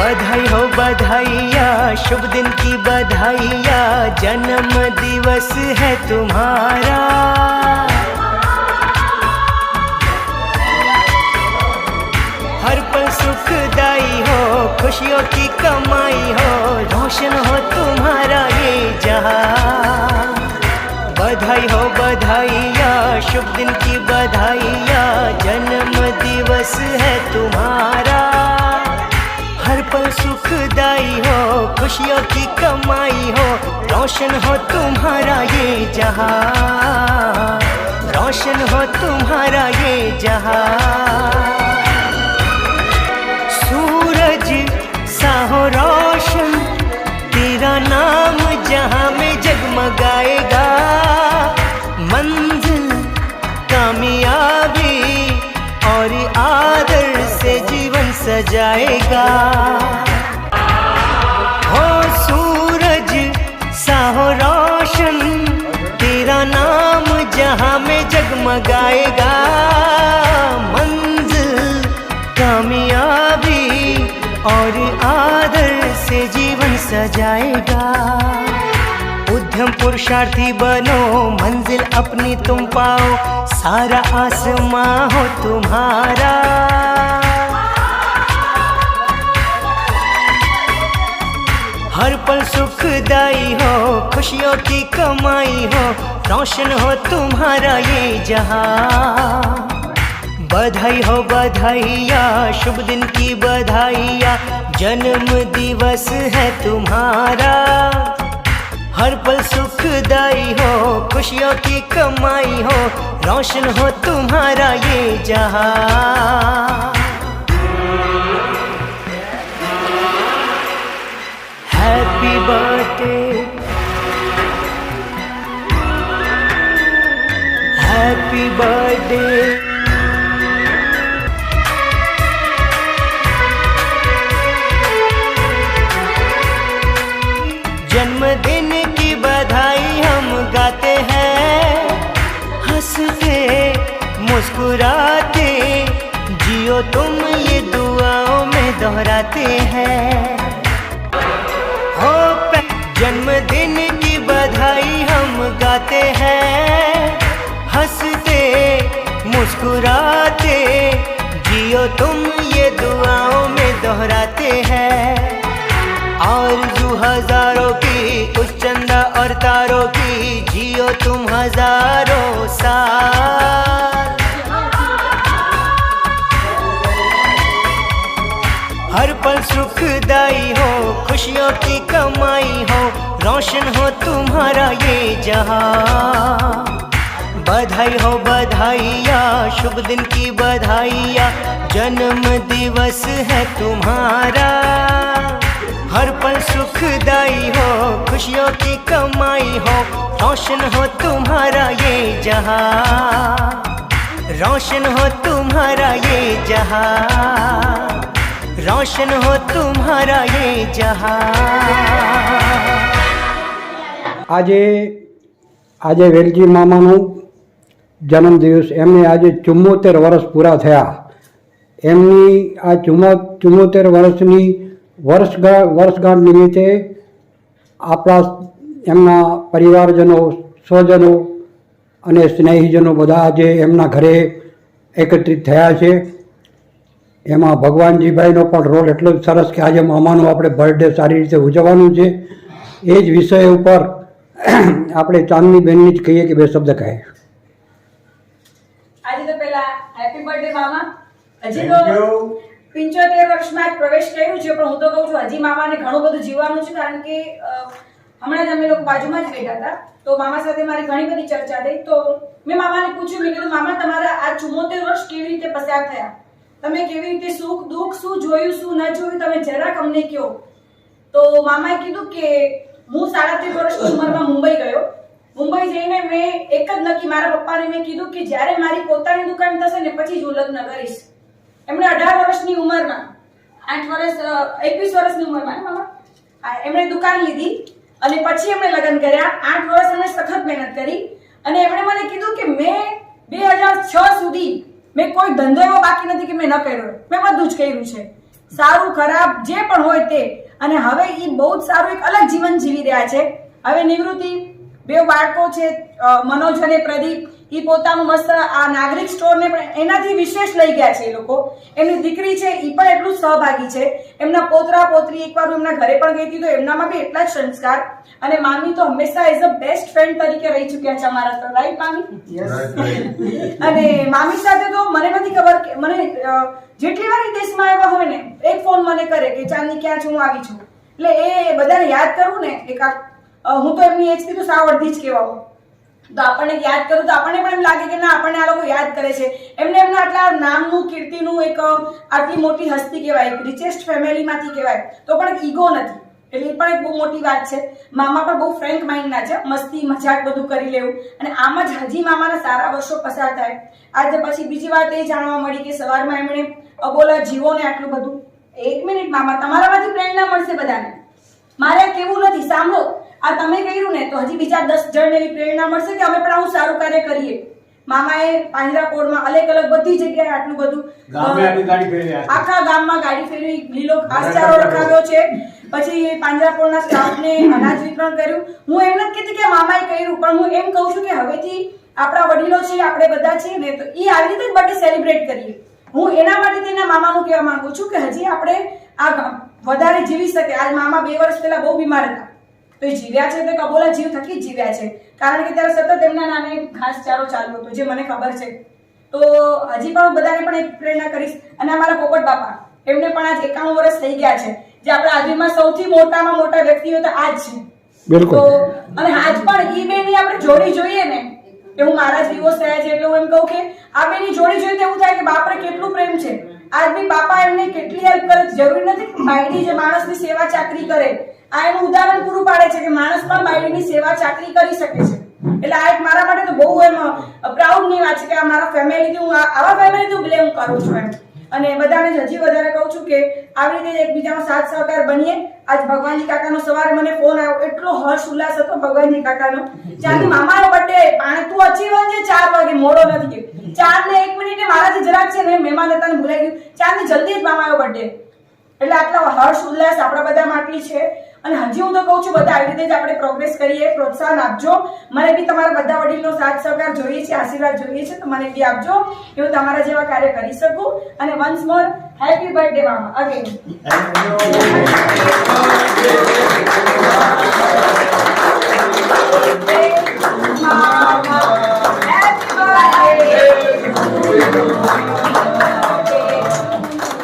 बधाई हो बधाइया, शुभ दिन की बधाइया, जन्म दिवस है तुम्हारा। हर पल सुखदाई हो, खुशियों की कमाई हो, रोशन हो तुम्हारा ये जहाँ। बधाई हो बधाइया, शुभ दिन कमाई हो, रोशन हो तुम्हारा ये जहाँ। रोशन हो तुम्हारा ये जहाँ। सूरज सा हो रोशन, तेरा नाम जहाँ में जगमगाएगा। मंजिल कामयाबी और आदर से जीवन सजाएगा। जगमगाएगा मंजिल, कामयाबी और आदर से जीवन सजाएगा। उद्यम पुरुषार्थी बनो, मंजिल अपनी तुम पाओ। सारा आसमां हो तुम्हारा। हर पल सुखदाई हो, खुशियों की कमाई हो। रोशन हो तुम्हारा ये जहाँ। बधाई हो बधाइया, शुभ दिन की बधाइया, जन्म दिवस है तुम्हारा। हर पल सुखदाई हो, खुशियों की कमाई हो, रोशन हो तुम्हारा ये जहाँ। हैप्पी बर्थडे हैप्पी बर्थडे जन्मदिन की बधाई हम गाते हैं। हँसते, मुस्कुराते, जियो तुम ये दुआओं में दोहराते हैं। हो जन्मदिन की बधाई हम गाते हैं। मुस्कुराते, जियो तुम ये दुआओं में दोहराते हैं। आरज़ू हज़ारों की, उस चंदा और तारों की, जियो तुम हज़ारों साल हर पल सुखदाई हो, खुशियों की कमाई हो, रोशन हो तुम्हारा ये जहाँ। बधाई हो बधाइया शुभ दिन की बधाइया जन्म दिवस है तुम्हारा हर पल सुखदाई हो खुशियों की कमाई हो रोशन हो तुम्हारा ये जहां रोशन हो तुम्हारा ये जहां रोशन हो तुम्हारा ये जहां આજે આજે વેલજી મામાનું જન્મદિવસ એમને આજે ચુમ્મોતેર વર્ષ પૂરા થયા. એમની આ ચુમ્મો, ચુમ્મોતેર વર્ષની વર્ષગાંઠ વર્ષગાંઠ નિમિત્તે આપણા એમના પરિવારજનો, સ્વજનો અને સ્નેહીજનો બધા આજે એમના ઘરે એકત્રિત થયા છે. એમાં ભગવાનજીભાઈનો પણ રોલ એટલો જ સરસ કે આજે મામાનું આપણે બર્થડે સારી રીતે ઉજવવાનું છે. એ જ વિષય ઉપર આપણે ચાંદની બેનની જ કહીએ કે બે શબ્દ કહે આજે તો પેલા હેપી બર્થડે મામા. હજી તો પિંચોતેર વર્ષમાં પ્રવેશ કર્યું છે પણ હું તો કહું છું હજી મામાને ઘણું બધું જીવવાનું છે કારણ કે હમણાં જ અમે લોકો બાજુમાં જ બેઠા હતા. તો મામા સાથે મારી ઘણી બધી ચર્ચા થઈ. તો મેં મામાને પૂછ્યું મેં કીધું મામા તમારા આ ચુમ્મોતેર વર્ષ કેવી રીતે પસાર થયા? તમે કેવી રીતે સુખ દુઃખ શું જોયું શું ન જોયું તમે જરાક અમને કહો. તો મામાએ કીધું કે હું સાડા તેર વર્ષની ઉંમરમાં મુંબઈ ગયો. મુંબઈ જઈને મેં એક જ નક્કી મારા પપ્પાને મેં કીધું કે જ્યારે મારી પોતાની દુકાન થશે ને પછી જ હું લગ્ન કરીશ. એમણે અઢાર વર્ષની ઉંમરમાં, આઠ વર્ષ એકવીસ વર્ષની ઉંમરમાં મામા? એમણે દુકાન લીધી અને પછી એમણે લગ્ન કર્યા. આઠ વર્ષ એમણે સખત મહેનત કરી અને એમણે મને કીધું કે મેં બે હજાર છ સુધી મેં કોઈ ધંધો એવો બાકી નથી કે મેં ન કર્યો. મેં બધું જ કર્યું છે. સારું, ખરાબ, જે પણ હોય તે. અને હવે એ બહુ જ સારું, એક અલગ જીવન જીવી રહ્યા છે. હવે નિવૃત્તિ બે બાળકો છે મનોજ અને પ્રદીપ એ પોતાનું મસ્ત આ નાગરિક સ્ટોરને પણ એનાથી વિશેષ લઈ ગયા છે એ લોકો. એમની દીકરી છે એ પણ એટલું સહભાગી છે. એમના પોતરા પોતરી એકવાર એમના ઘરે પણ ગઈ હતી તો એમનામાં બી એટલા જ સંસ્કાર. અને મામી તો હંમેશા એઝ અ બેસ્ટ ફ્રેન્ડ તરીકે રહી ચૂક્યા છે અમારા રાઈટ મામી અને મામી સાથે તો મને નથી ખબર કે મને જેટલી વાર દેશમાં આવ્યા હોય ને એક ફોન મને કરે કે ચાંદની ક્યાં છું? હું આવી છું. એટલે એ બધાને યાદ કરવું ને એક આ હું તો એમની એજથી તો સાવ અડધી જ કહેવા તો આપણને યાદ કરું તો આપણને પણ એમ લાગે કે ના, આપણને આ લોકો યાદ કરે છે. એમને એમના આટલા નામનું, કીર્તિનું એક આટલી મોટી હસ્તી કહેવાય, એક રિચેસ્ટ ફેમિલીમાંથી કહેવાય. તો પણ ઈગો નથી. એટલે એ પણ એક બહુ મોટી વાત છે. મામા પણ બહુ ફ્રેન્ક માઇન્ડના છે. મસ્તી, મજાક બધું કરી લેવું. અને આમ જ હજી મામાના સારા વર્ષો પસાર થાય. આજે પછી બીજી વાત એ જાણવા મળી કે સવારમાં એમણે અબોલા જીવોને આટલું બધું. એક મિનિટ મામા, તમારામાંથી પ્રેરણા મળશે બધાને. મારે કેવું નથી, સાંભળો. આ તમે કર્યું ને તો હજી બીજા દસ જણ એવી પ્રેરણા મળશે કે અમે પણ આવું સારું કાર્ય કરીએ. મામાએ પાંજરાપોળમાં અલગ અલગ બધી જગ્યાએ આટલું બધું આખી ગામમાં ગાડી ફેરવી લીલો ઘાસચારો રખાવ્યો છે. પછી પાંજરાપોળના સ્ટાફને અનાજ વિતરણ કર્યું. હું એમ નથી કહેતી કે મામાએ કર્યું પણ હું એમ કહું છું કે હવેથી આપણા વડીલો છે આપણે બધા છીએ ને તો એ આવી રીતે બર્થડે સેલિબ્રેટ કરીએ. હું એના માટે તેના મામાનું કહેવા માંગુ છું કે હજી આપણે આ વધારે જીવી શકે. આજ મામા બે વર્ષ પહેલા બહુ બીમાર હતા. તો એ જીવ્યા છે તે કબોલા જીવ થકી જીવ્યા છે. કારણ કે ત્યારે સતત એમના નામે ઘાસચારો ચાલુ હતો જે મને ખબર છે. તો હજી પણ બધાને પણ એક પ્રેરણા કરીશ. અને અમારા પોપટ બાપા એમને પણ આજ એકાણું વર્ષ થઈ ગયા છે. જે આપણા આદમીમાં સૌથી મોટામાં મોટા વ્યક્તિઓ તો આજ છે. બિલકુલ. તો અને આજ પણ ઈ બેની આપણે જોડી જોઈએ ને. હું મારા જ દિવસ થયા છે એટલે હું એમ કહું કે આ બેની જોડી જોઈએ તો એવું થાય કે બાપરે કેટલું પ્રેમ છે. આજ બી બાપા એમને કેટલી હેલ્પ કરે જરૂરી નથી કે બાયડી જે માણસની સેવા ચાકરી કરે. આ એનું ઉદાહરણ પૂરું પાડે છે કે માણસ પણ બાયડીની સેવા ચાકરી કરી શકે છે. એટલે આ એક મારા માટે તો બહુ એમ પ્રાઉડની વાત છે કે આ મારા ફેમિલીથી હું આવા ફેમિલીથી બ્લેમ કરું છું એમ. અને બધાને હજી વધારે કહું છું કે આવી રીતે એકબીજાનો સાથ સહકાર બનીએ. આજ ભગવાનજી કાકાનો સવારે મને ફોન આવ્યો. એટલો હર્ષ ઉલ્લાસ હતો ભગવાનજી કાકાનો. ચાંદી મામાનો બર્થડે પાણી તું અચી વંજે ચાર વાગે મોડો નથી ગયો. ચાર ને એક મિનિટે મારાથી જરાક છે ને મહેમાન હતા ને ભૂલાઈ ગયું. ચાંદી જલ્દી જ મામાનો બર્થડે એટલે આટલા હર્ષ ઉલ્લાસ આપણા બધા માટે છે. અને હજી હું તો કહું છું બધા આવી રીતે જ આપણે પ્રોગ્રેસ કરીએ. પ્રોત્સાહન આપજો. મને બી તમારા બધા વડીલનો સાથ સહકાર જોઈએ છે આશીર્વાદ જોઈએ છે તો મને બી આપજો કે હું તમારા જેવા કાર્ય કરી શકું. અને વન્સ મોર હેપી બર્થડે મામા અગેન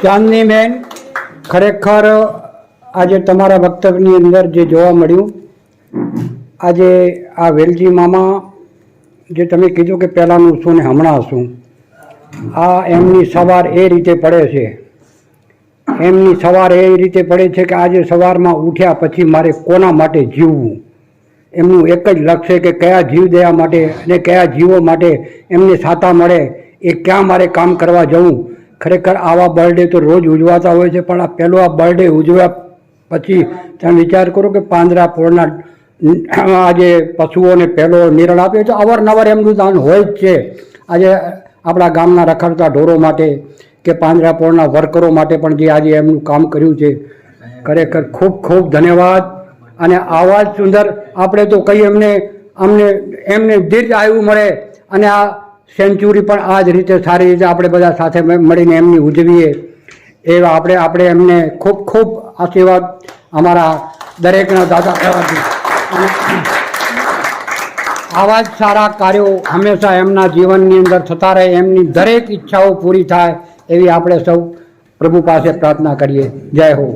ચાંદનીબેન ખરેખર આજે તમારા વક્તવ્યની અંદર જે જોવા મળ્યું, આજે આ વેલજી મામા, જે તમે કીધું કે પહેલાંનું શું ને હમણાં શું આ એમની સવાર એ રીતે પડે છે. એમની સવાર એ રીતે પડે છે કે આજે સવારમાં ઉઠ્યા પછી મારે કોના માટે જીવવું? એમનું એક જ લક્ષ્ય કે કયા જીવ દયા માટે અને કયા જીવો માટે એમને સાતા મળે, એ ક્યાં મારે કામ કરવા જવું? ખરેખર આવા બર્થડે તો રોજ ઉજવાતા હોય છે, પણ આ પહેલો આ બર્થડે ઉજવ્યા પછી તમે વિચાર કરો કે પાંદરા પોળના આજે પશુઓને પહેલો નિરણ આપ્યો છે. અવારનવાર એમનું દાન હોય જ છે. આજે આપણા ગામના રખડતા ઢોરો માટે કે પાંજરાપોળના વર્કરો માટે પણ જે આજે એમનું કામ કર્યું છે, ખરેખર ખૂબ ખૂબ ધન્યવાદ. અને આવા જ સુંદર આપણે તો કહીએ એમને, અમને, એમને દીર્ઘ આયુ મળે અને આ સેન્ચુરી પણ આ જ રીતે સારી રીતે આપણે બધા સાથે મળીને એમની ઉજવીએ. એવા આપણે આપણે એમને ખૂબ ખૂબ આશીર્વાદ અમારા દરેકના દાદા કહેવાથી આવા જ સારા કાર્યો હંમેશા એમના જીવનની અંદર થતા રહે, એમની દરેક ઈચ્છાઓ પૂરી થાય એવી આપણે સૌ પ્રભુ પાસે પ્રાર્થના કરીએ જય હો.